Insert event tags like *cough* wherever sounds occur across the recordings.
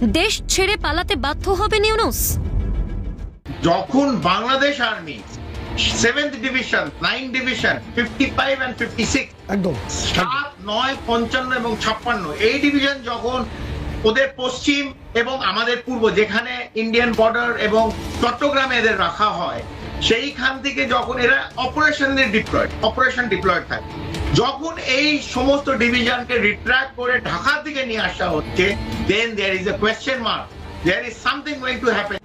দেশ ছেড়ে পালাতে বাধ্য হবেন ইউনুস যখন Bangladesh army seventh division nine division fifty five and fifty six একদম। সাত নয় পঞ্চান্ন এবং ছাপ্পান্ন এই ডিভিশন যখন ওদের পশ্চিম এবং আমাদের পূর্ব যেখানে ইন্ডিয়ান বর্ডার এবং চট্টগ্রামে এদের রাখা হয় সেইখান থেকে যখন এরা অপারেশনে ডিপ্লয়েড অপারেশন ডিপ্লয়েড থাকে। যখন এই সমস্ত ডিভিশনকে রিট্র্যাক্ট করে ঢাকার দিকে নিয়ে আসা হচ্ছে then there is a question mark there is something going to happen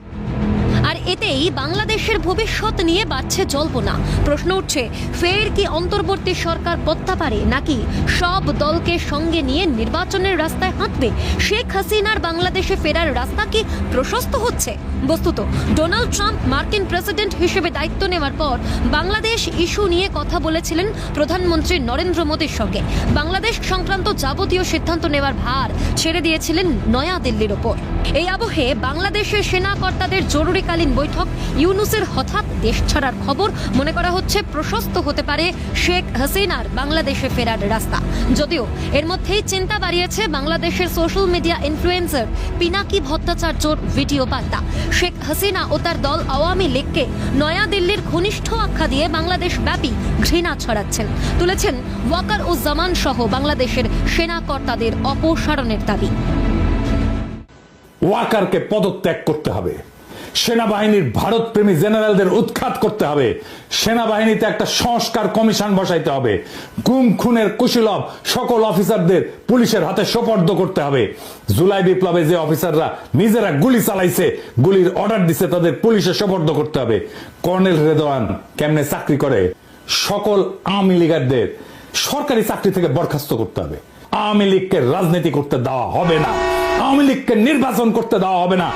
আর এতেই বাংলাদেশের ভবিষ্যৎ নিয়ে বাড়ছে জল্পনা। প্রশ্ন উঠছে, ফের কি অন্তর্বর্তী সরকার পত্তা পারে? নাকি সব দলকে সঙ্গে নিয়ে নির্বাচনের রাস্তায় হাঁটবে? শেখ হাসিনার বাংলাদেশে ফেরার রাস্তা কি প্রশস্ত হচ্ছে? বস্তুত, ডোনাল্ড ট্রাম্প মার্কিন প্রেসিডেন্ট হিসেবে দায়িত্ব নেওয়ার পর বাংলাদেশ ইস্যু নিয়ে কথা বলেছিলেন প্রধানমন্ত্রী নরেন্দ্র মোদীর সঙ্গে। বাংলাদেশ সংক্রান্ত যাবতীয় সিদ্ধান্ত নেওয়ার ভার ছেড়ে দিয়েছিলেন নয়াদিল্লির ওপর। এই আবহে বাংলাদেশের সেনা কর্তাদের জরুরিকালীন বৈঠক ইউনুসের হঠাৎ দেশ ছাড়ার খবর। মনে করা হচ্ছে প্রশস্ত হতে পারে শেখ হাসিনার বাংলাদেশে ফেরার রাস্তা। যদিও এর মধ্যেই চিন্তা বাড়িয়েছে বাংলাদেশের সোশ্যাল মিডিয়া ইনফ্লুয়েন্সার পিনাকি ভট্টাচার্যর ভিডিও বার্তা। শেখ হাসিনা ও তার দল আওয়ামী লীগকে নয়াদিল্লির ঘনিষ্ঠ আখ্যা দিয়ে বাংলাদেশ ব্যাপী ঘৃণা ছড়াচ্ছেন। তুলেছেন ওয়াকার ও জামান সহ বাংলাদেশের সেনা কর্তাদের অপসারণের দাবি। ওয়াকারকে পদত্যাগ করতে হবে। সেনাবাহিনীর ভারতপ্রেমী জেনারেলদের উৎখাত করতে হবে। সেনাবাহিনীতে একটা সংস্কার কমিশন বসাইতে হবে। গুম, খুনের কুশীলভ সকল অফিসারদের পুলিশের হাতে সোপর্দ করতে হবে। জুলাই বিপ্লবে যে অফিসাররা নিজেরা গুলি চালাইছে, গুলির অর্ডার দিছে, তাদের পুলিশে সোপর্দ করতে হবে। কর্নেল রেদওয়ান কেমনে চাকরি করে? সকল আওয়ামী লীগারদের সরকারি চাকরি থেকে বরখাস্ত করতে হবে। আওয়ামী লীগকে রাজনীতি করতে দেওয়া হবে না। আওয়ামী লীগকে নির্বাচন করতে দেওয়া হবে না।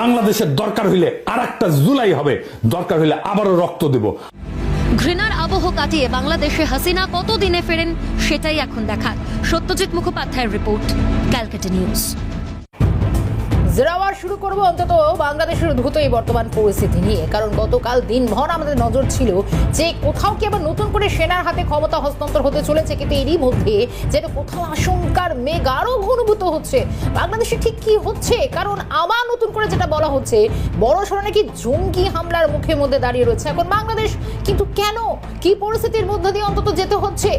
বাংলাদেশের দরকার হইলে আর জুলাই হবে। দরকার হইলে আবারও রক্ত দেব। ঘৃণার আবহ কাটিয়ে বাংলাদেশে হাসিনা কতদিনে ফেরেন, সেটাই এখন দেখার। সত্যজিৎ মুখোপাধ্যায়ের রিপোর্ট, ক্যালকাটা নিউজ। জেরাওয়ার শুরু করব অন্তত বাংলাদেশের উদ্ভূত এই বর্তমান পরিস্থিতি নিয়ে। কারণ গতকাল দিনভর আমাদের নজর ছিল যে কোথাও কি আবার নতুন করে সেনার হাতে ক্ষমতা হস্তান্তর হতে চলেছে, কিন্তু এরই মধ্যে যেন কোথাও আশঙ্কার মেঘ আরও ঘনীভূত হচ্ছে। বাংলাদেশে ঠিক কি হচ্ছে? কারণ আবার নতুন করে যেটা বলা হচ্ছে, বড় সড়ো নাকি জঙ্গি হামলার মুখের মধ্যে দাঁড়িয়ে রয়েছে। এখন বাংলাদেশ কিন্তু কেন? কি পরিস্থিতির মধ্য দিয়ে অন্তত যেতে হচ্ছে?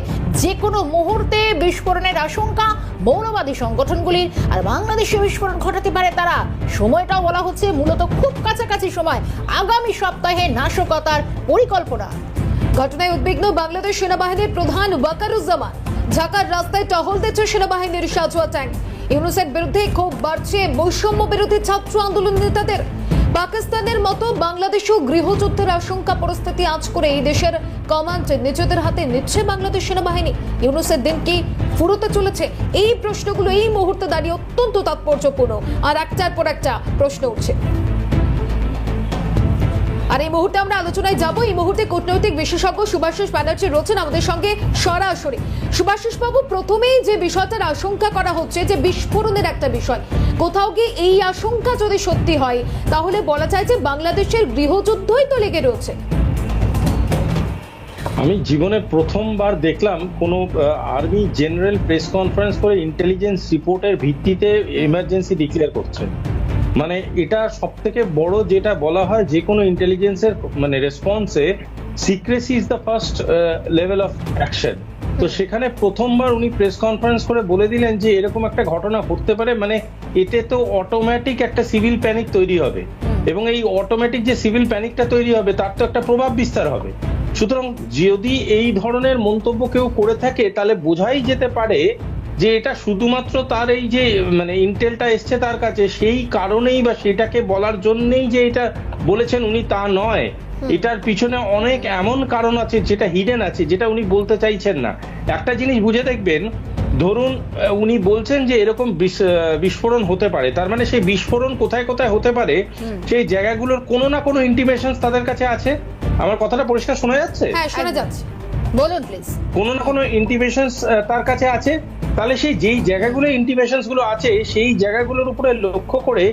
যে কোনো মুহূর্তে বিস্ফোরণের আশঙ্কা মৌলবাদী সংগঠনগুলির আর বাংলাদেশে বিস্ফোরণ ঘটাতে পারে তারা। সময়টাও বলা হচ্ছে মূলত খুব কাছাকাছি সময়। আগামী সপ্তাহে নাশকতার পরিকল্পনা। ঘটনায় উদ্বিগ্ন বাংলাদেশ সেনাবাহিনীর প্রধান ওয়াকারুজ্জামান। ঢাকার রাস্তায় টহল দিচ্ছে সেনাবাহিনীর সাজোয়া ট্যাঙ্ক। ইউনুসের বিরুদ্ধে ক্ষোভ বাড়ছে বৈষম্য বিরোধী ছাত্র আন্দোলন নেতাদের। পাকিস্তানের মতো বাংলাদেশেও গৃহযুদ্ধের আশঙ্কা পরিস্থিতি আজ করে এই দেশের কমান্ড নিজেদের হাতে নিচ্ছে বাংলাদেশ সেনাবাহিনী। ইউনুসের দিন কি ফুরোতে চলেছে এই প্রশ্নগুলো, এই মুহূর্তে দাঁড়িয়ে অত্যন্ত তাৎপর্যপূর্ণ। আর একটার পর একটা প্রশ্ন উঠছে। আর এই মুহূর্তে আমরা আলোচনায় যাব। এই মুহূর্তে কূটনৈতিক বিশেষজ্ঞ সুভাষিস ব্যানার্জি রয়েছেন আমাদের সঙ্গে সরাসরি। সুভাষিস বাবু প্রথমেই যে বিষয়টার আশঙ্কা করা হচ্ছে যে বিস্ফোরণের একটা বিষয়, কোথাও গিয়ে এই আশঙ্কা যদি সত্যি হয়, তাহলে বলা যায় যে বাংলাদেশের গৃহযুদ্ধই তো লেগে রয়েছে। আমি জীবনে প্রথমবার দেখলাম কোনো আর্মি জেনারেল প্রেস কনফারেন্স করে ইন্টেলিজেন্স রিপোর্টের ভিত্তিতে এমার্জেন্সি ডিক্লেয়ার করছে। মানে এটা সব থেকে বড় যেটা বলা হয় যে কোনো ইন্টেলিজেন্সের মানে রেসপন্সে secrecy is the first level of action তো সেখানে প্রথমবার উনি প্রেস কনফারেন্স করে বলে দিলেন যে এরকম একটা ঘটনা ঘটতে পারে মানে এতে তো অটোমেটিক একটা সিভিল প্যানিক তৈরি হবে। এবং এই অটোমেটিক যে সিভিল প্যানিকটা তৈরি হবে তার তো একটা প্রভাব বিস্তার হবে। সুতরাং যদি এই ধরনের মন্তব্য কেউ করে থাকে তাহলে বোঝাই যেতে পারে যে এটা শুধুমাত্র তার এই যে মানে ইন্টেলটা এসছে তার কাছে সেই কারণেই বা সেটাকে বলার জন্যেই যে এটা বলেছেন উনি তা নয়। এটার পিছনে অনেক এমন কারণ আছে যেটা হিডেন আছে যেটা উনি বলতে চাইছেন না। একটা জিনিস বুঝে দেখবেন ধরুন উনি বলছেন যে এরকম বিস্ফোরণ হতে পারে। তার মানে সেই বিস্ফোরণ কোথায় কোথায় হতে পারে সেই জায়গাগুলোর কোনো না কোনো ইন্টিমেশন তাদের কাছে আছে? আমার কথাটা পরিষ্কার শোনা যাচ্ছে? হ্যাঁ শোনা যাচ্ছে। বলুন প্লিজ কোনো না কোনো ইন্টিমেশন তার কাছে আছে। তাহলে সেই যেই জায়গাগুলো ইন্টিমেশনগুলো আছে সেই জায়গাগুলোর উপরে লক্ষ্য করে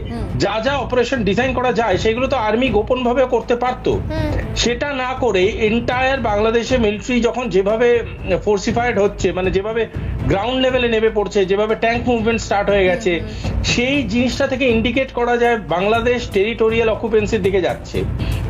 যা যা অপারেশন ডিজাইন করা যায় সেগুলো তো আর্মি গোপন ভাবে করতে পারতো। সেটা না করে এন্টায়ার বাংলাদেশে মিলিটারি যখন যেভাবে ফোর্সিফাইড হচ্ছে মানে যেভাবে গ্রাউন্ড লেভেলে নেমে পড়ছে যেভাবে ট্যাঙ্ক মুভমেন্ট স্টার্ট হয়ে গেছে সেই জিনিসটা থেকে ইন্ডিকেট করা যায় বাংলাদেশ টেরিটোরিয়াল অকুপেন্সির দিকে যাচ্ছে।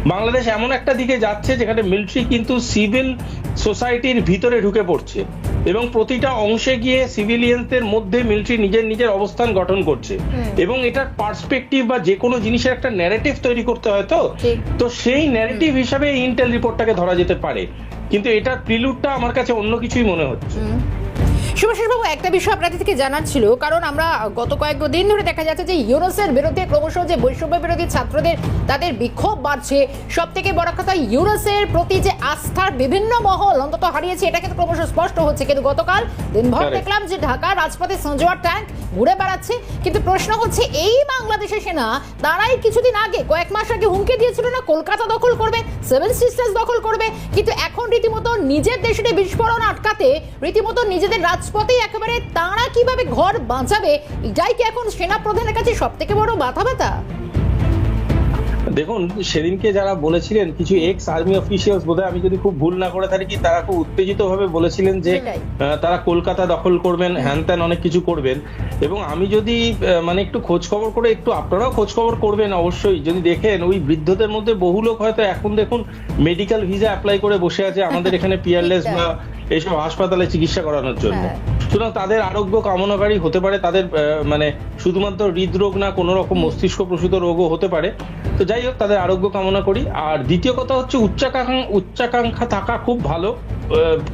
বাংলাদেশ এমন একটা দিকে যাচ্ছে যেখানে মিলিটারি কিন্তু সিভিল সোসাইটির ভিতরে ঢুকে পড়ছে এবং প্রতিটা অংশে গিয়ে সিভিলিয়ানদের মধ্যে মিলিটারি নিজের নিজের অবস্থান গঠন করছে। এবং এটার পার্সপেক্টিভ বা যে কোনো জিনিসের একটা ন্যারেটিভ তৈরি করতে হয় তো? তো সেই ন্যারেটিভ হিসাবে ইন্টেল রিপোর্টটাকে ধরা যেতে পারে। কিন্তু এটার প্রিলুডটা আমার কাছে অন্য কিছুই মনে হচ্ছে। শুভাশিস একটা বিষয় আপনাদের থেকে জানার ছিল। কারণ আমরা গত কয়েক দিন ধরে দেখা যাচ্ছে যে ইউরোসের বিরুদ্ধে ক্রমশ যে বৈষম্য বিরোধী ছাত্রদের তাদের বিক্ষোভ বাড়ছে। সব থেকে বড় কথা ইউরোসের প্রতি যে আস্থার বিভিন্ন মহল অন্তত হারিয়েছে এটা কিন্তু ক্রমশ স্পষ্ট হচ্ছে। কিন্তু গতকাল দিনভর দেখলাম যে ঢাকা রাজপথে সঞ্জোয়ার ট্যাঙ্ক ঘুরে বেড়াচ্ছে। কিন্তু প্রশ্ন হচ্ছে এই বাংলাদেশের সেনা তারাই কিছুদিন আগে কয়েক মাস আগে হুমকি দিয়েছিল না কলকাতা দখল করবে সেভেন সিস্টার্স দখল করবে। কিন্তু এখন রীতিমতো নিজের দেশের বিস্ফোরণ আটকাতে রীতিমতো নিজেদের রাজপথে একেবারে তারা কীভাবে ঘর বাঁচাবে, এটাই কি এখন সেনা প্রধানের কাছে সব থেকে বড় মাথা ব্যথা দেখুন সেদিনকে যারা বলেছিলেন কিছু এক্স আর্মি অফিসিয়ালস বোধহয় আমি যদি খুব ভুল না করে থাকি তারা খুব উত্তেজিত ভাবে বলেছিলেন যে তারা কলকাতা দখল করবেন হ্যান ত্যান অনেক কিছু করবেন। এবং আমি যদি মানে একটু খোঁজ খবর করে একটু আপনারাও খোঁজ খবর করবেন অবশ্যই। যদি দেখেন ওই বৃদ্ধদের মধ্যে বহু লোক হয়তো এখন দেখুন মেডিকেল ভিসা অ্যাপ্লাই করে বসে আছে আমাদের *laughs* এখানে পিয়ারলেস বা এইসব হাসপাতালে চিকিৎসা করানোর জন্য। হ্যাঁ। সুতরাং তাদের আরোগ্য কামনাকারী হতে পারে, তাদের মানে শুধুমাত্র হৃদরোগ না, কোনো রকম মস্তিষ্ক প্রসূত রোগও হতে পারে। তো যাই হোক, তাদের আরোগ্য কামনা করি। আর দ্বিতীয় কথা হচ্ছে উচ্চাকাঙ্ক্ষা উচ্চাকাঙ্ক্ষা থাকা খুব ভালো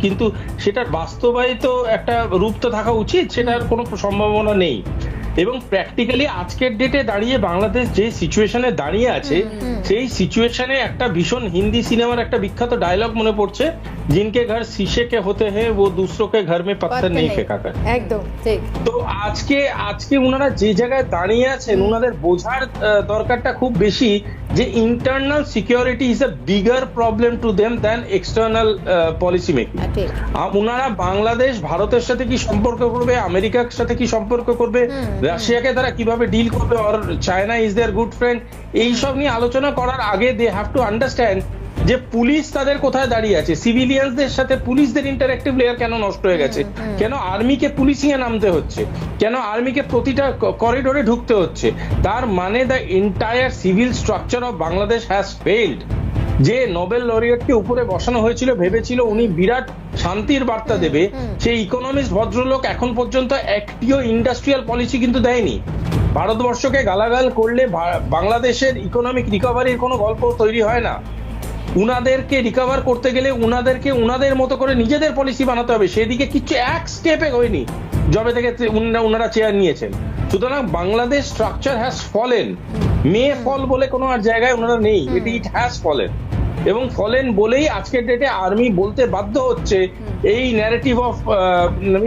কিন্তু সেটার বাস্তবায়িত একটা রূপ তো থাকা উচিত, সেটার কোনো সম্ভাবনা নেই। এবং প্র্যাকটিক্যালি আজকের ডেটে দাঁড়িয়ে বাংলাদেশ যে সিচুয়েশনে দাঁড়িয়ে আছে সেই সিচুয়েশনে একটা ভীষণ হিন্দি সিনেমার একটা বিখ্যাত ডায়লগ মনে পড়ছে জিনকে ঘর শিশে কে হতে হ্যাঁ ও দুসরোকে ঘর মে পাত্থর নেই ফেকা কর একদম ঠিক। তো আজকে আজকে ওনারা যে জায়গায় দাঁড়িয়ে আছেন ওনাদের বোঝার দরকারটা খুব বেশি যে internal security is a bigger problem to them then external policy making ওনারা বাংলাদেশ ভারতের সাথে কি সম্পর্ক করবে আমেরিকার সাথে কি সম্পর্ক করবে রাশিয়াকে তারা কীভাবে ডিল করবে or China is their good friend এইসব নিয়ে আলোচনা করার আগে দে হ্যাভ টু আন্ডারস্ট্যান্ড যে পুলিশ তাদের কোথায় দাঁড়িয়ে আছে? সিভিলিয়ানদের সাথে পুলিশদের ইন্টারেক্টিভ লেয়ার কেন নষ্ট হয়ে গেছে? কেন আর্মিকে পুলিশিং এ নামতে হচ্ছে? কেন আর্মিকে প্রতিটা করিডোরে ঢুকতে হচ্ছে? তার মানে the entire civil structure of Bangladesh has failed যে নোবেল লরিয়েটকে উপরে বসানো হয়েছিল ভেবেছিল উনি বিরাট শান্তির বার্তা দেবে সেই ইকোনমিস্ট ভদ্রলোক এখন পর্যন্ত একটিও ইন্ডাস্ট্রিয়াল পলিসি কিন্তু দেয়নি। ভারতবর্ষকে গালাগাল করলে বাংলাদেশের ইকোনমিক রিকভারির কোনো গল্প তৈরি হয় না। উনাদেরকে রিকভার করতে গেলে উনাদেরকে উনাদের মতো করে নিজেদের পলিসি বানাতে হবে। সেদিকে কিচ্ছু এক স্টেপে হয়নি জবে থেকে উনারা চেয়ার নিয়েছেন। সুতরাং বাংলাদেশ স্ট্রাকচার হ্যাজ ফলেন মেয়ে ফল বলে কোনো আর জায়গায় ওনারা নেই। ইট হ্যাজ ফলেন এবং ফলেন বলেই আজকের ডেটে আর্মি বলতে বাধ্য হচ্ছে এই narrative of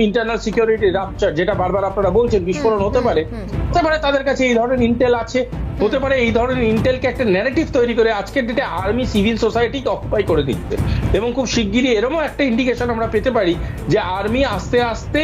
internal security rupture যেটা বারবার আপনারা বলছেন বিস্ফোরণ হতে পারে। হতে পারে তাদের কাছে এই ধরনের ইন্টেল আছে হতে পারে এই ধরনের ইন্টেলকে একটা ন্যারেটিভ তৈরি করে আজকের ডেটে আর্মি সিভিল সোসাইটিকে অকুপাই করে দিচ্ছে। এবং খুব শিগগিরই এরকম একটা ইন্ডিকেশন আমরা পেতে পারি যে আর্মি আস্তে আস্তে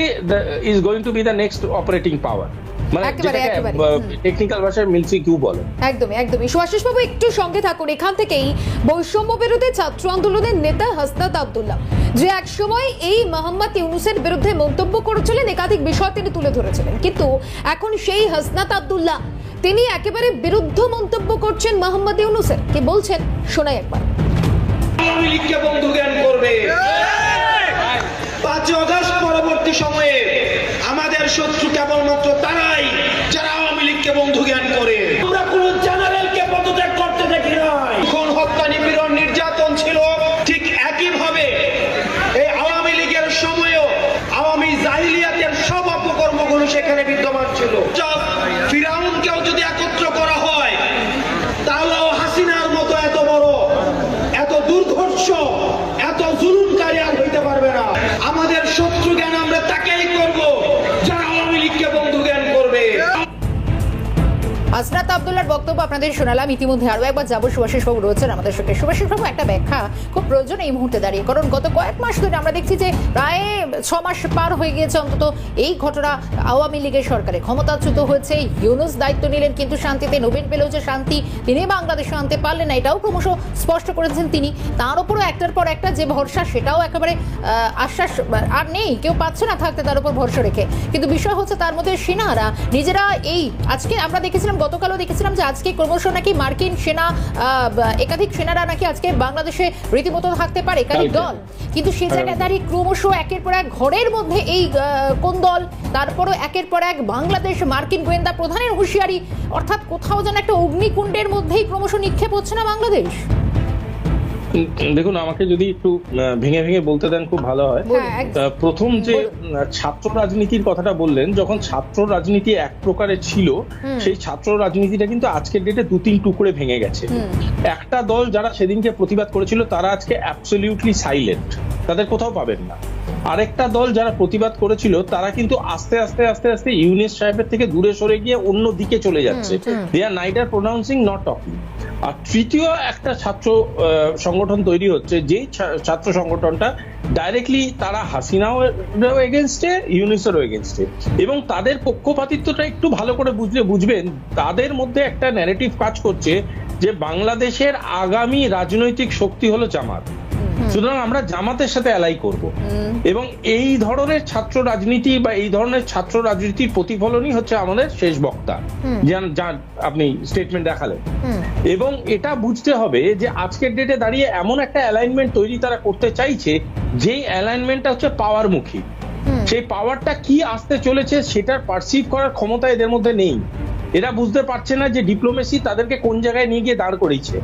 is going to be the next operating power মানে একেবারে, যেটাকে একেবারে। টেকনিক্যাল ভাষায় মিলসি কিউ বলে। একদমই একদমই। সুভাষিস বাবু একটু সঙ্গে থাকুন। এখান থেকেই বৈষম্য বিরোধী ছাত্র আন্দোলনের নেতা হাসনাত আব্দুল্লাহ যে একসময় এই মোহাম্মদ ইউনুসের বিরুদ্ধে মন্তব্য করেছিলেন একাধিক বিষয় তিনি তুলে ধরেছিলেন। কিন্তু এখন সেই হাসনাত আব্দুল্লাহ তিনি একেবারে বিরুদ্ধ মন্তব্য করছেন মোহাম্মদ ইউনুসের। কি বলছেন? শোনাই একবার। আওয়ামী লীগকে বন্ধু জ্ঞান করবে। পাঁচই অগস্ট পরবর্তী সময়ে আমাদের শত্রু কেবলমাত্র তারাই যারা আওয়ামী লীগকে বন্ধু জ্ঞান করে। আমরা কোন জেনারেলকে পদত্যাগ করতে দেখি নাই। খুন হত্যা নিপীড়ন নির্যাতন ছিল ঠিক একই এই আওয়ামী লীগের সময়ও আওয়ামী জাহিলিয়াতের সব অপকর্মগুলো সেখানে বিদ্যমান ছিল। ফিরাউনকেও যদি একত্র করা হয় তাহলেও হাসিনার মতো এত বড় এত দুর্ধর্ষ আব্দুল্লাহর বক্তব্য আপনাদের শোনালাম। ইতিমধ্যে আরও একবার যাব। সুভাষিস বাবু রয়েছেন আমাদের সঙ্গে। সুভাষিস বাবু একটা ব্যাখ্যা খুব প্রয়োজন এই মুহূর্তে দাঁড়িয়ে। কারণ গত কয়েক মাস ধরে আমরা দেখছি যে প্রায় ছ মাস পার হয়ে গিয়েছে অন্তত এই ঘটনা আওয়ামী লীগের সরকারে। ক্ষমতাচ্যুত হয়েছে, ইউনুস দায়িত্ব নিলেন, কিন্তু শান্তিতে নবীন পেলেও যে শান্তি তিনি বাংলাদেশে আনতে পারলেন না, এটাও ক্রমশ স্পষ্ট করেছেন তিনি। তার উপরও একটার পর একটা যে ভরসা, সেটাও একেবারে আশ্বাস, আর নেই, কেউ পাচ্ছে না থাকতে তার উপর ভরসা রেখে। কিন্তু বিষয় হচ্ছে তার মধ্যে সেনারা, নিজেরা এই আজকে আমরা দেখেছিলাম, গতকালও দেখেছিলাম যে আজকে ক্রমশ নাকি মার্কিন সেনা একাধিক সেনারা নাকি আজকে বাংলাদেশে রীতিমতো থাকতে পারে কারিক দল। কিন্তু সে জায়গায় দাঁড়িয়ে ক্রমশ একের পর এক ঘরের মধ্যে এই কোন দল তারপরও একের পর এক বাংলাদেশ মার্কিন গোয়েন্দা প্রধানের হুঁশিয়ারি অর্থাৎ কোথাও যেন একটা অগ্নিকুণ্ডের মধ্যেই ক্রমশ নিক্ষেপ হচ্ছে না বাংলাদেশ। দেখুন আমাকে যদি একটু ভেঙে ভেঙে বলতে দেন খুব ভালো হয়। হ্যাঁ, প্রথম যে ছাত্র রাজনীতির কথাটা বললেন যখন ছাত্র রাজনীতি এক প্রকারের ছিল সেই ছাত্র রাজনীতিটা কিন্তু আজকের ডেটে দু তিন টুকরে ভেঙে গেছে। একটা দল যারা সেদিনকে প্রতিবাদ করেছিল তারা আজকে অ্যাবসলিউটলি সাইলেন্ট তাদের কোথাও পাবেন না। আরেকটা দল যারা প্রতিবাদ করেছিল তারা কিন্তু আস্তে আস্তে আস্তে আস্তে ইউনিস সাহেবের থেকে দূরে সরে গিয়ে অন্য দিকে চলে যাচ্ছে। They are neither pronouncing not talking আর তৃতীয় একটা ছাত্র সংগঠন তৈরি হচ্ছে, যেই ছাত্র সংগঠনটা ডাইরেক্টলি তারা হাসিনাও এগেনস্টে ইউনিসেরও এগেনস্টে এবং তাদের পক্ষপাতিত্বটা একটু ভালো করে বুঝলে বুঝবেন, তাদের মধ্যে একটা ন্যারেটিভ কাজ করছে যে বাংলাদেশের আগামী রাজনৈতিক শক্তি হলো জামাত। সুতরাং আমরা জামাতের সাথে অ্যালাই করব। এবং এই ধরনের ছাত্র রাজনীতি বা এই ধরনের ছাত্র রাজনীতির প্রতিফলনই হচ্ছে আমাদের শেষ বক্তা। যান আপনি স্টেটমেন্ট দেখালেন। এবং এটা বুঝতে হবে যে আজকের ডেটে দাঁড়িয়ে এমন একটা অ্যালাইনমেন্ট তৈরি তারা করতে চাইছে যেই অ্যালাইনমেন্টটা হচ্ছে পাওয়ারমুখী সেই পাওয়ারটা কি আসতে চলেছে সেটার পারসিভ করার ক্ষমতা এদের মধ্যে নেই। এরা বুঝতে পারছে না যে ডিপ্লোমেসি তাদেরকে কোন জায়গায় নিয়ে গিয়ে দাঁড় করিয়েছে।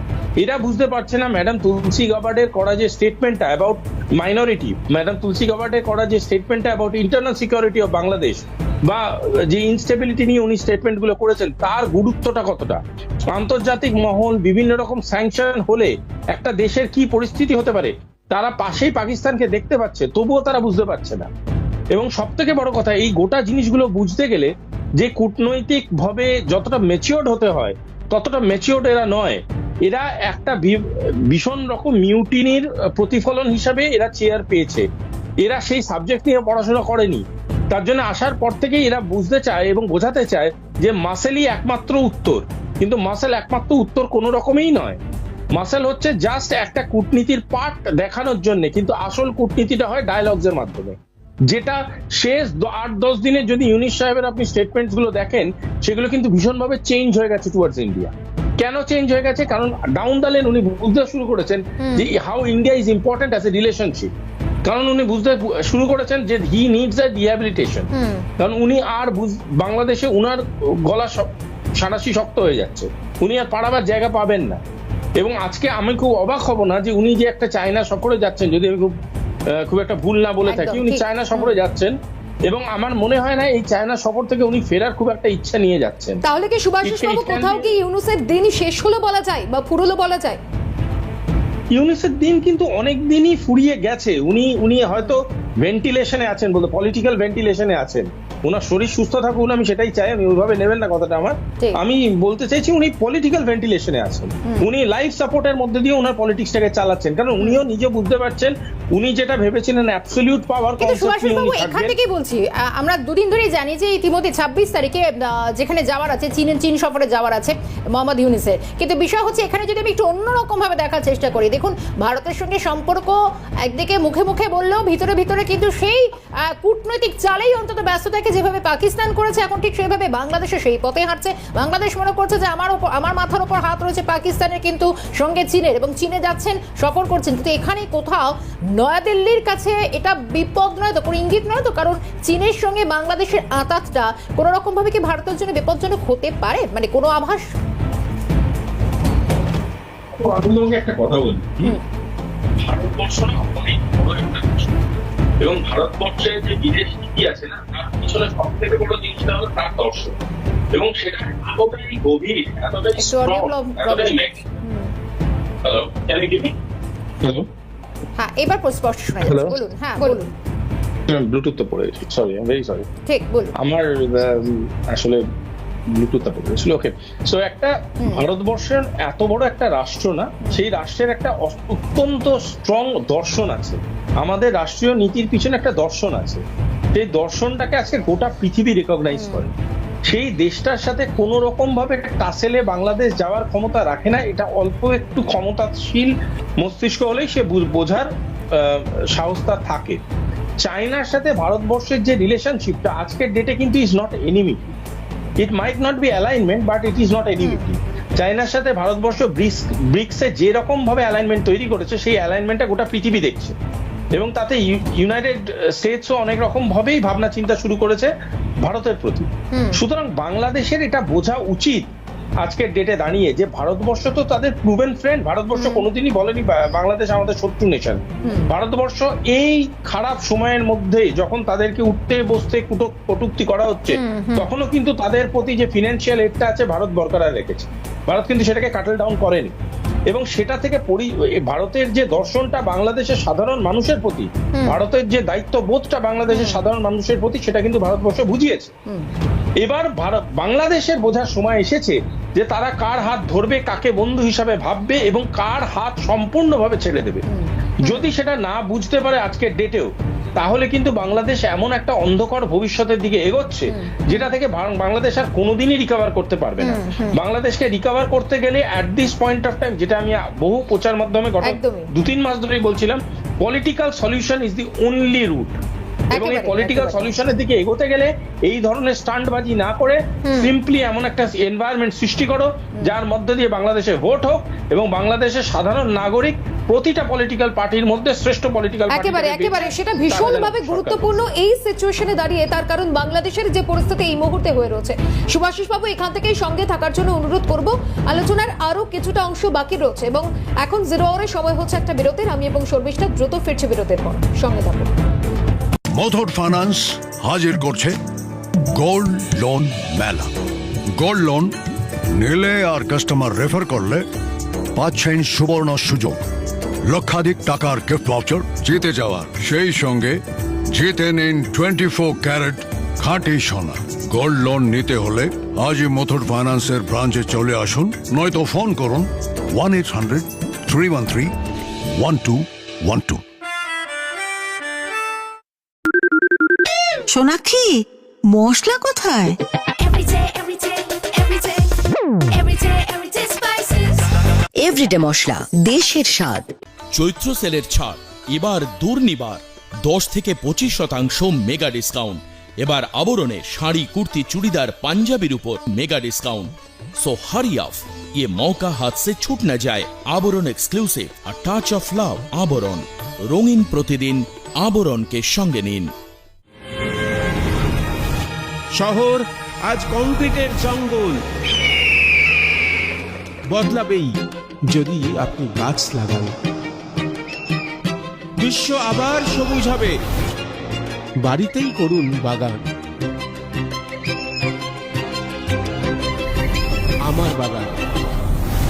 এরা বুঝতে পারছে না ম্যাডাম তুলসী গাবার্ডের করা যে স্টেটমেন্টটা অ্যাবাউট মাইনরিটি ম্যাডাম তুলসী গাবার্ডের করা যে স্টেটমেন্টটা about internal security of Bangladesh বা যে ইনস্টেবিলিটি নিয়ে উনি স্টেটমেন্টগুলো করেছেন, তার গুরুত্বটা কতটা? আন্তর্জাতিক মহল বিভিন্ন রকম স্যাংশন হলে একটা দেশের কি পরিস্থিতি হতে পারে, তারা পাশেই পাকিস্তানকে দেখতে পাচ্ছে, তবুও তারা বুঝতে পারছে না। এবং সব থেকে বড় কথা, এই গোটা জিনিসগুলো বুঝতে গেলে যে কূটনৈতিক ভাবে যতটা মেচিওর্ড হতে হয়, ততটা মেচিওর্ড এরা নয়। এরা একটা ভীষণ রকম মিউটিনির প্রতিফলন হিসাবে এরা চেয়ার পেয়েছে। এরা সেই সাবজেক্ট নিয়ে পড়াশোনা করেনি। তার জন্য আসার পর থেকেই এরা বুঝতে চায় এবং বোঝাতে চায় যে মাসেলই একমাত্র উত্তর। কিন্তু মাসেল একমাত্র উত্তর কোনো রকমেই নয়। মাসেল হচ্ছে জাস্ট একটা কূটনীতির পার্ট দেখানোর জন্য, কিন্তু আসল কূটনীতিটা হয় ডায়ালগস এর মাধ্যমে। যেটা শেষ আট দশ দিনে যদি ইউনিস সাহেবের আপনি স্টেটমেন্টসগুলো দেখেন সেগুলো কিন্তু ভীষণভাবে চেঞ্জ হয়ে গেছে টুয়ার্ডস ইন্ডিয়া কেন চেঞ্জ হয়ে গেছে? কারণ ডাউন দ্য লেন উনি বুঝতে শুরু করেছেন যে how India is important as a relationship কারণ উনি বুঝতে শুরু করেছেন যে হি নিডস এ রিহ্যাবিলিটেশন কারণ উনি আর বাংলাদেশে উনার গলা শ- সাঁড়াশি শক্ত হয়ে যাচ্ছে। উনি আর পাড়াবার জায়গা পাবেন না। এবং আজকে আমি খুব অবাক হব না যে উনি যে একটা চায়না সফরে যাচ্ছেন যদি আমি খুব খুব একটা ভুল না বলে থাকি। উনি চায়না সফরে যাচ্ছেন এবং আমার মনে হয় না এই চায়না সফর থেকে উনি ফেরার খুব একটা ইচ্ছা নিয়ে যাচ্ছেন। তাহলে কি সুভাষিস It- বাবু কোথাও কি ইউনুসের দিন শেষ হলো বলা যায় বা ফুরলো বলা যায়? ইউনুসের দিন কিন্তু অনেক দিনই ফুরিয়ে গেছে। উনি উনি হয়তো ভেন্টিলেশনে আছেন বলতে পলিটিক্যাল ভেন্টিলেশনে আছেন। ওনার শরীর সুস্থ থাকুন আমি সেটাই চাই আমি ওইভাবে নেবেন না কথাটা আমার। আমি বলতে চাইছি উনি পলিটিক্যাল ভেন্টিলেশনে আছেন। উনি লাইফ সাপোর্টের মধ্যে দিয়ে ওনার পলিটিক্সটাকে চালাচ্ছেন। কারণ উনিও নিজে বুঝতে পারছেন উনি যেটা ভেবেছিলেন অ্যাবসলিউট পাওয়ার কিন্তু সুভাষিস বাবু এখান থেকেই বলছি আমরা দুদিন ধরেই জানি যে ইতিমধ্যে ছাব্বিশ তারিখে যেখানে যাওয়ার আছে চীন চীন সফরে যাওয়ার আছে মোহাম্মদ ইউনিসের। কিন্তু বিষয় হচ্ছে এখানে যদি আমি একটু অন্যরকম ভাবে দেখার চেষ্টা করি দেখুন ভারতের সঙ্গে সম্পর্ক একদিকে মুখে মুখে বললেও ভিতরে ভিতরে কিন্তু সেই কূটনৈতিক চালেই অন্তত ব্যস্ত থাকে যেভাবে পাকিস্তান করেছে এখন ঠিক সেইভাবে বাংলাদেশে সেই পথে হাঁটছে। বাংলাদেশ মনে করছে যে আমার ওপর আমার মাথার ওপর হাত রয়েছে পাকিস্তানের কিন্তু সঙ্গে চীনের এবং চীনে যাচ্ছেন সফর করছেন। কিন্তু এখানে কোথাও নয়াদিল্লির কাছে এটা বিপদ নয় তো কোনো ইঙ্গিত নয় তো? কারণ চীনের সঙ্গে বাংলাদেশের আঁতাতটা কোনো রকম ভাবে কি ভারতের জন্য বিপজ্জনক হতে পারে? মানে কোনো আভাস? আমি তোমাকে একটা কথা বলি। ভারতবর্ষ না অনেক বড় একটা এবং ভারতবর্ষের যে বিদেশ নীতি আছে না পিছনে সব থেকে বড় জিনিসটা হলো তার দর্শন। এবং সেটা এতটাই গভীর এতটাই hello can you give me hello হ্যাঁ এবার স্পষ্ট শোনা যাচ্ছে। বলুন হ্যাঁ বলুন। ব্লুটুথ তো পড়ে সরি আই ভেরি সরি ঠিক বলুন। আমার উম, আসলে ব্লুটুথ ছিল ওকে সো একটা ভারতবর্ষের এত বড় একটা রাষ্ট্র না সেই রাষ্ট্রের একটা অত্যন্ত স্ট্রং দর্শন আছে। আমাদের রাষ্ট্রীয় নীতির পিছনে একটা দর্শন আছে। সেই দর্শনটাকে আজকে গোটা পৃথিবী রেকগনাইজ করে। সেই দেশটার সাথে কোনো রকম ভাবে টাসেলে বাংলাদেশ যাওয়ার ক্ষমতা রাখে না এটা অল্প একটু ক্ষমতাশীল মস্তিষ্ক হলেই সে বোঝার সাহস তার থাকে। চায়নার সাথে ভারতবর্ষের যে রিলেশনশিপটা আজকের ডেটে কিন্তু is not enemy it might not be alignment but it is not enmity চায়নার সাথে ভারতবর্ষ ব্রিক্স ব্রিক্সে যে রকম ভাবে অ্যালাইনমেন্ট তৈরি করেছে সেই অ্যালাইনমেন্টটা গোটা পৃথিবী দেখছে। এবং তাতে ইউনাইটেড স্টেটসও অনেক রকম ভাবেই ভাবনা চিন্তা শুরু করেছে ভারতের প্রতি। সুতরাং বাংলাদেশের এটা বোঝা উচিত আজকের ডেটে দাঁড়িয়ে যে ভারতবর্ষ তো তাদের প্রুভেন ফ্রেন্ড ভারতবর্ষ কোনোদিনই বলেনি বাংলাদেশ আমাদের শত্রু নেশন ভারতবর্ষ এই খারাপ সময়ের মধ্যে যখন তাদেরকে উঠতে বসতে কুটো- কটূক্তি করা হচ্ছে তখনও কিন্তু তাদের প্রতি যে ফিনান্সিয়াল এডটা আছে ভারত বরকরার রেখেছে। ভারত কিন্তু সেটাকে কাটেল ডাউন করেনি। এবং সেটা থেকে ভারতের যে দর্শনটা বাংলাদেশের সাধারণ মানুষের প্রতি ভারতের যে দায়িত্ববোধটা বাংলাদেশের সাধারণ মানুষের প্রতি সেটা কিন্তু ভারতবর্ষ বুঝিয়েছে। এবার ভারত বাংলাদেশের বোঝার সময় এসেছে যে তারা কার হাত ধরবে কাকে বন্ধু হিসাবে ভাববে এবং কার হাত সম্পূর্ণভাবে ছেড়ে দেবে। যদি সেটা না বুঝতে পারে আজকের ডেটেও তাহলে কিন্তু বাংলাদেশ এমন একটা অন্ধকার ভবিষ্যতের দিকে এগোচ্ছে যেটা থেকে বাংলাদেশ আর কোনোদিনই রিকভার করতে পারবে না। বাংলাদেশকে রিকভার করতে গেলে at this point of time যেটা আমি বহু প্রচার মাধ্যমে গত দু তিন মাস ধরেই বলছিলাম political solution is the only route এবং এই পলিটিক্যাল। সলিউশনের দিকে এগোতে গেলে এই ধরনের স্টান্টবাজি না করে সিম্পলি এমন একটা এনভায়রনমেন্ট সৃষ্টি করো যার মধ্যে দিয়ে বাংলাদেশে ভোট হোক এবং বাংলাদেশের সাধারণ নাগরিক প্রতিটা পলিটিক্যাল পার্টির মধ্যে শ্রেষ্ঠ পলিটিক্যাল একেবারে একেবারে সেটা ভীষণভাবে গুরুত্বপূর্ণ এই সিচুয়েশনে দাঁড়িয়ে তার কারণ বাংলাদেশের যে পরিস্থিতি এই মুহূর্তে হয়ে রয়েছে। সুভাষিস বাবু এখান থেকেই সঙ্গে থাকার জন্য অনুরোধ করব। আলোচনার আরও কিছুটা অংশ বাকি রয়েছে এবং এখন জিরো আওয়ারের সময় হচ্ছে একটা বিরতির। আমি এবং শর্মিষ্ঠা দ্রুত ফিরছে বিরতির পর। সঙ্গে থাকুন। মথর ফাইন্যান্স হাজির করছে গোল্ড লোন মেলা। গোল্ড লোন নিলে আর কাস্টমার রেফার করলে পাচ্ছেন সুবর্ণ সুযোগ। লক্ষাধিক টাকার গিফট ভাউচার জিতে যাওয়ার। সেই সঙ্গে জিতে নিন টোয়েন্টি ফোর ক্যারেট খাঁটি সোনা। গোল্ড লোন নিতে হলে আজই মথুর ফাইন্যান্সের ব্রাঞ্চে চলে আসুন নয়তো ফোন করুন one eight hundred three one three one two one two Sonakshi Masala কোথায়. এভরিডে মশলা দেশের স্বাদ। চৈত্র সেলের ছাড়। এবার দুর্নিবার, দশ থেকে পঁচিশ শতাংশ মেগা ডিসকাউন্ট। এবার আবরণে শাড়ি, কুর্তি, চুড়িদার, পাঞ্জাবির উপর mega discount. So hurry of ये মৌকা हाथ से छूट न जाए Abaran exclusive a touch of love, Abaran. রঙিন প্রতিদিন আবরণকে সঙ্গে নিন। শহর আজ কংক্রিটের জঙ্গল। বদলাবেই, যদি আপনি গাছ লাগান। বিশ্ব আবার সবুজ হবে। বাড়িতেই করুন বাগান। আমার বাগান।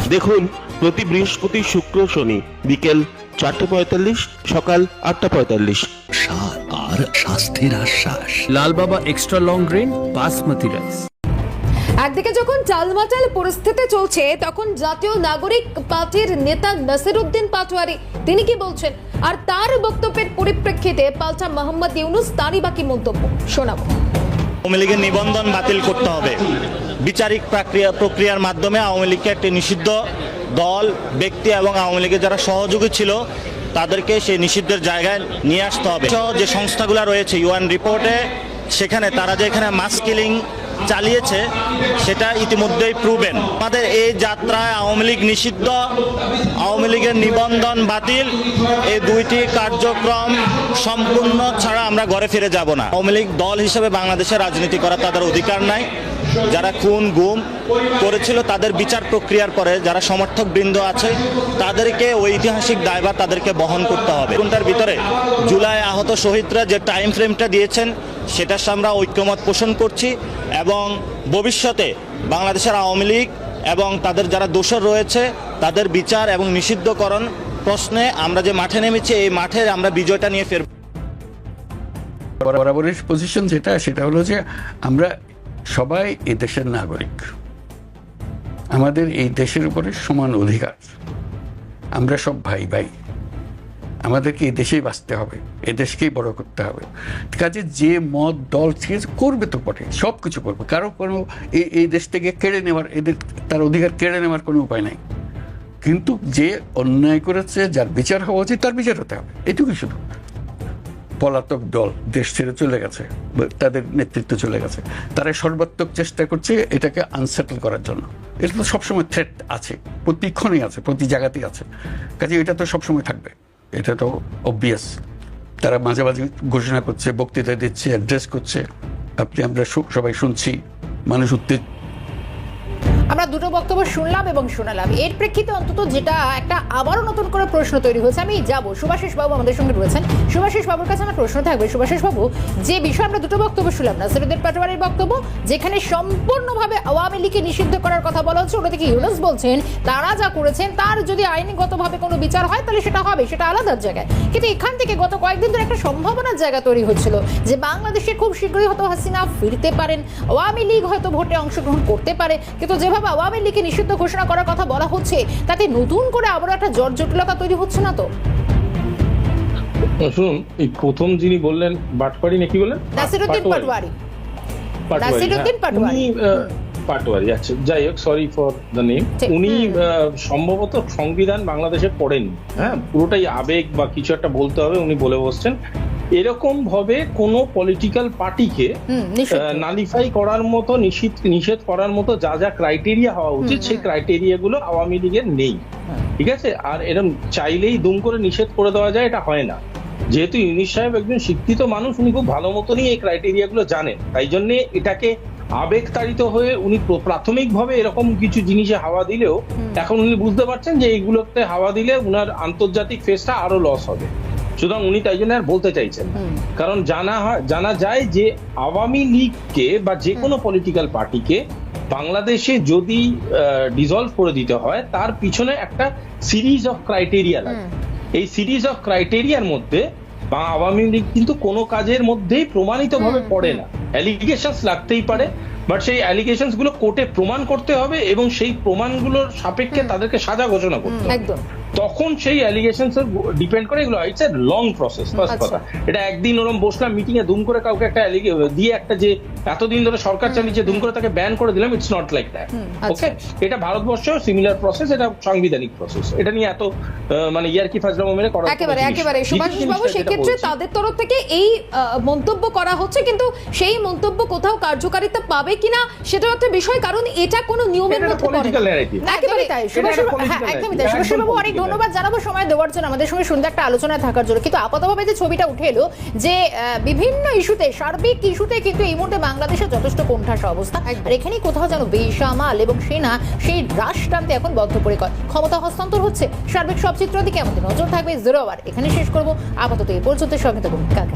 দেখুন প্রতি বৃহস্পতি শুক্র শনি বিকেল চারটে পঁয়তাল্লিশ সকাল আটটা পঁয়তাল্লিশ। স্বাদ আর স্বাস্থ্যের আশ্বাস। Lalbaba extra long grain basmati rice. একদিকে যখন টালমাটাল পরিস্থিতি চলছে, তখন জাতীয় নাগরিক পার্টির নেতা নাসিরুদ্দিন পাটোয়ারি, তিনি কি বলছেন? আর তার বক্তব্যের পরিপ্রেক্ষিতে পাল্টা মোহাম্মদ ইউনুস তারই বাকি মন্তব্য? শোনাবো। আওয়ামী লীগের নিবন্ধন বাতিল করতে হবে। বিচারিক প্রক্রিয়া প্রক্রিয়ার মাধ্যমে আওয়ামী লীগকে একটি নিষিদ্ধ দল, ব্যক্তি এবং আওয়ামী লীগের যারা সহযোগী ছিল, তাদেরকে সেই নিষিদ্ধের জায়গায় নিয়ে আসতে হবে। যে সংস্থাগুলো রয়েছে ইউএন রিপোর্টে সেখানে তারা যে এখানে মাস কিলিং চালিয়েছে, সেটা ইতিমধ্যেই প্রুবেন আমাদের এই যাত্রায় আওয়ামী লীগ নিষিদ্ধ, আওয়ামী লীগের নিবন্ধন বাতিল, এই দুইটি কার্যক্রম সম্পূর্ণ ছাড়া আমরা ঘরে ফিরে যাব না। আওয়ামী লীগ দল হিসেবে বাংলাদেশে রাজনীতি করা তাদের অধিকার নাই। যারা খুন, গুম করেছিল তাদের বিচার প্রক্রিয়ার পরে যারা সমর্থক বৃন্দ আছে, তাদেরকে ঐতিহাসিক দায়ভার তাদেরকে বহন করতে হবে। কোনটার ভিতরে জুলাই আহত শহীদরা যে টাইম ফ্রেমটা দিয়েছেন সেটার আমরা ঐক্যমত পোষণ করছি এবং ভবিষ্যতে বাংলাদেশের আওয়ামী লীগ এবং তাদের যারা দোষর রয়েছে, তাদের বিচার এবং নিষিদ্ধকরণ প্রশ্নে আমরা যে মাঠে নেমেছি, এই মাঠে আমরা বিজয়টা নিয়ে ফেরব বরাবরের পজিশন যেটা, সেটা হলো যে আমরা সবাই এই দেশের নাগরিক। আমাদের এই দেশের উপরে সমান অধিকার। আমরা সব ভাই ভাই। আমাদেরকে এই দেশেই বাঁচতে হবে এ দেশকেই বড় করতে হবে। কাজে যে মত দল আছে, করবে তো বটে সব কিছু করবে। কারও কোনো এই এই দেশ থেকে কেড়ে নেওয়ার এদের তার অধিকার কেড়ে নেওয়ার কোনো উপায় নাই। কিন্তু যে অন্যায় করেছে যার বিচার হওয়া উচিত তার বিচার হতে হবে। এটুকুই শুধু। পলাতক দল দেশ ছেড়ে চলে গেছে তাদের নেতৃত্ব চলে গেছে। তারা সর্বাত্মক চেষ্টা করছে এটাকে আনসেটেল করার জন্য। এটা তো সবসময় থ্রেট আছে প্রতিক্ষণই আছে, প্রতি জায়গাতেই আছে। কাজে এটা তো সবসময় থাকবে, এটা তো অবভিয়াস তারা মাঝে মাঝে ঘোষণা করছে, বক্তৃতা দিচ্ছে অ্যাড্রেস করছে। আপনি আমরা সবাই শুনছি, মানুষ উত্তেজ দুটো বক্তব্য শুনলাম এবং শোনালাম। এর প্রেক্ষিতে অন্তত যেটা একটা আবারও নতুন করে প্রশ্ন তৈরি হয়েছে, আমি যাব। সুভাষিস বাবু আমাদের সঙ্গে রয়েছেন। সুভাষিস বাবুর কাছে আমার প্রশ্ন থাকবে সুভাষিস বাবু যে বিষয়ে আমরা দুটো বক্তব্য শুনলাম না নাসিরুদ্দিন পাটোয়ারির বক্তব্য, যেখানে সম্পূর্ণভাবে আওয়ামী লীগকে নিষিদ্ধ করার কথা বলা হচ্ছে ওটা থেকে ইউনুস বলছেন, তারা যা করেছেন, তার যদি আইনগতভাবে কোনো বিচার হয়, তাহলে সেটা হবে, সেটা আলাদা জায়গায়। কিন্তু এখান থেকে গত কয়েকদিন ধরে একটা সম্ভাবনার জায়গা তৈরি হচ্ছিল যে বাংলাদেশে খুব শীঘ্রই হয়তো হাসিনা ফিরতে পারেন, আওয়ামী লীগ হয়তো ভোটে অংশগ্রহণ করতে পারে, কিন্তু যেভাবে আওয়ামী লীগকে নিষিদ্ধ ঘোষণা করার কথা বলা হচ্ছে। তাতে নতুন করে আবারও একটা জট জটিলতা তৈরি হচ্ছে না তো? শুনুন এই প্রথম যিনি বললেন বাটপাড়ি নাকি বললেন? নাসিরুদ্দিন। পাটোয়ারি। পাটোয়ারি, নাসিরুদ্দিন হ্যাঁ। পাটোয়ারি। আচ্ছা যাই হোক সরি ফর দ্য নেম উনি সম্ভবত সংবিধান বাংলাদেশে পড়েন হ্যাঁ? পুরোটাই আবেগ বা কিছু একটা বলতে হবে উনি বলে বসছেন। এরকম ভাবে কোনো পলিটিক্যাল পার্টিকে নালিফাই করার মতো নিষিদ্ধ নিষেধ করার মতো যা যা ক্রাইটেরিয়া হওয়া উচিত সেই ক্রাইটেরিয়া গুলো আওয়ামী লীগের নেই। ঠিক আছে? আর এরকম চাইলেই দুম করে নিষেধ করে দেওয়া যায় এটা হয় না। যেহেতু ইউনিস সাহেব একজন শিক্ষিত মানুষ উনি খুব ভালো মতনই এই ক্রাইটেরিয়া গুলো জানেন। তাই জন্য এটাকে আবেগতাড়িত হয়ে উনি প্র- প্রাথমিকভাবে এরকম কিছু জিনিসে হাওয়া দিলেও এখন উনি বুঝতে পারছেন যে এইগুলোতে হাওয়া দিলে উনার আন্তর্জাতিক ফেসটা আরও লস হবে। সুতরাং উনি তাই জন্য আর বলতে চাইছেন কারণ জানা হয় জানা যায় যে আওয়ামী লীগকে বা যে কোনো পলিটিক্যাল পার্টিকে বাংলাদেশে যদি ডিজলভ করে দিতে হয় তার পিছনে একটা সিরিজ অফ ক্রাইটেরিয়া লাগে। এই সিরিজ অফ ক্রাইটেরিয়ার মধ্যে বা আওয়ামী লীগ কিন্তু কোনো কাজের মধ্যেই প্রমাণিত ভাবে পড়ে না। অ্যালিগেশনস লাগতেই পারে বাট সেই অ্যালিগেশনসগুলো কোর্টে প্রমাণ করতে হবে এবং সেই প্রমাণগুলোর সাপেক্ষে তাদেরকে সাজা ঘোষণা করতে হবে। একদম। তখন সেই অ্যালিগেশনস ডিপেন্ড করে এগুলো it's a long process first. কথা। এটা একদিন ওরম বসলাম মিটিং এ দুম করে কাউকে একটা দিয়ে একটা যে এতদিন ধরে সরকার চালিয়েছে দুম করে তাকে ব্যান করে দিলাম it's not like that. Okay এটা ভারতবর্ষেও সিমিলার প্রসেস এটা সাংবিধানিক প্রসেস এটা নিয়ে এত মানে ইয়ারকি ফাজলামো মেরে কোনো একেবারে একেবারে। দ্বিতীয় বাবু সেক্ষেত্রে তাদের তরফ থেকে এই মন্তব্য করা হচ্ছে কিন্তু সেই মন্তব্য কোথাও কার্যকারিতা পাবে কিনা সেটা একটা বিষয় কারণ এটা কোনো নিয়মের মধ্যে পড়ে না। একেবারে তাই। সুভাষ হ্যাঁ একদমই তাই। সুভাষ বাবু অনেক political ধন্যবাদ জানাব সময় দেওয়ার জন্য। আমাদের সঙ্গে সুন্দর একটা আলোচনায় থাকার জন্য। কিন্তু আপাতভাবে যে ছবিটা উঠে এলো যে বিভিন্ন ইস্যুতে সার্বিক ইস্যুতে কিন্তু এই মুহূর্তে বাংলাদেশের যথেষ্ট কোণঠাসা অবস্থা। আর এখানেই কোথাও যেন বেসামাল এবং সেনা সেই রাশ টানতে এখন বদ্ধপরিকর ক্ষমতা হস্তান্তর হচ্ছে। সার্বিক সব চিত্র দিকে আমাদের নজর থাকবে। জিরো আওয়ার এখানে শেষ করব। আপাতত এই পর্যন্ত সঙ্গে থাকুন। কাকা